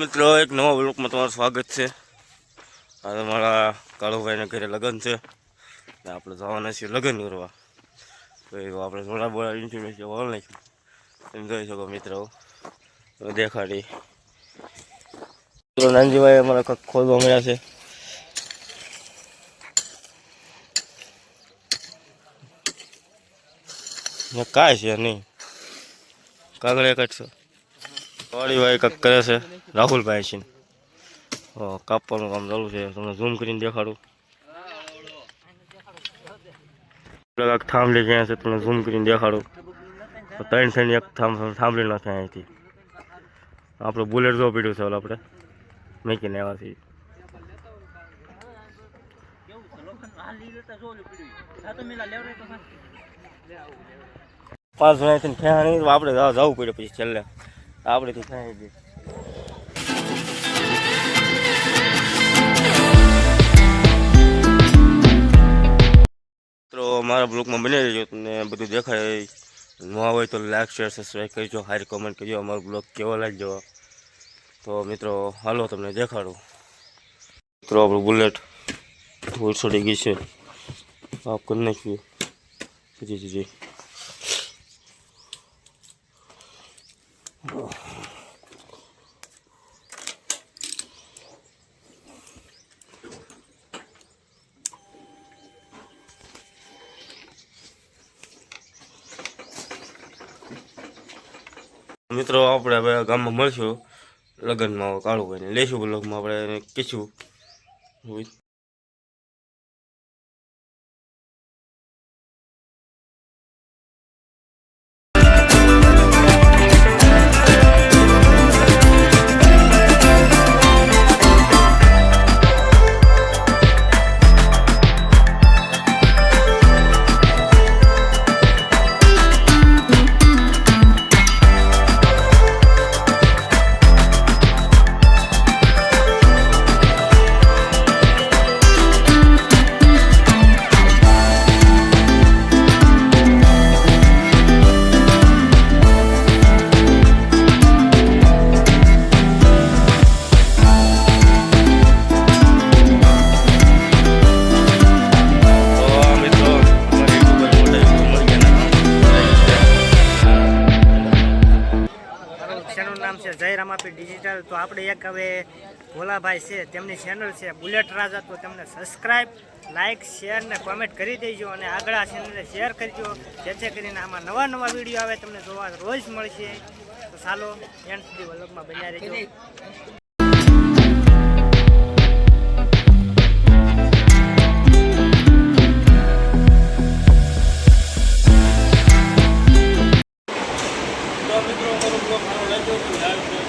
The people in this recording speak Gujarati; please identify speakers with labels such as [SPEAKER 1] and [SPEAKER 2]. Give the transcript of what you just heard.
[SPEAKER 1] મિત્રો, એક નવા બ્લોકમાં તમારું સ્વાગત છે. આજે મારા કાળુભાઈના ઘરે લગ્ન છે. ને આપણે જવાના છીએ લગ્ન કરવા. તો આપણે થોડા બોલા ઓલ નાખ્યું તમે જોઈ શકો મિત્રો. દેખાડી. મિત્રો નાનજીભાઈ અમારા કંઈક ખોલવા મળ્યા છે. કાંઈ છે નહીં. કાગળે એક છે વાડીભાઈ કંઈક કરે છે. રાહુલભાઈ છે. કાપવાનું કામ ચાલુ છે. તમને ઝૂમ કરીને દેખાડું. કાંઈક થાંભલી ગયા છે તમને ઝૂમ કરીને દેખાડું. ત્રણ થઈને એક થાંભ, થાંભલી નાખે અહીંથી. આપણું બુલેટ જો પીડ્યું છે ઓલા આપણે. મેકીને આવ્યા છીએ પાંચ જણા ખેંચા આપણે જવું પડે પછી છેલ્લે. આપણેથી થાય દે મિત્રો મારા બ્લોગમાં બની રહેજો. તમને બધું દેખાય. ન હોય તો લાઈક શેર સબસ્ક્રાઈબ કરજો. હારી કોમેન્ટ કરજો. અમારો બ્લોગ કેવો લાગ્યો? તો મિત્રો, હાલો તમને દેખાડું. મિત્રો, આપણું બુલેટ ધૂળ છોડી ગઈ છે. આપ કરી નાખ્યું જી જી જી. મિત્રો આપણે હવે ગામમાં મળશું. લગ્નમાં કાળું ભાઈને લેશું બ્લોગમાં. આપણે એને
[SPEAKER 2] ચેનલ નામ છે જય રામાપી ડિજિટલ તો આપણે એક હવે ભોલાભાઈ છે, તેમની ચેનલ છે, બુલેટ રાજા, તો તેમને સબસ્ક્રાઈબ લાઇક શેર ને કોમેન્ટ કરી દેજો અને આગળ આ ચેનલને શેર કરજો. જેથી કરીને આમાં નવા નવા વીડિયો આવે, તમને જોવા રોજ મળશે. તો ચાલો એન્ડ સુધી વલગમાં બન્યા રહેજો.
[SPEAKER 1] Thank you.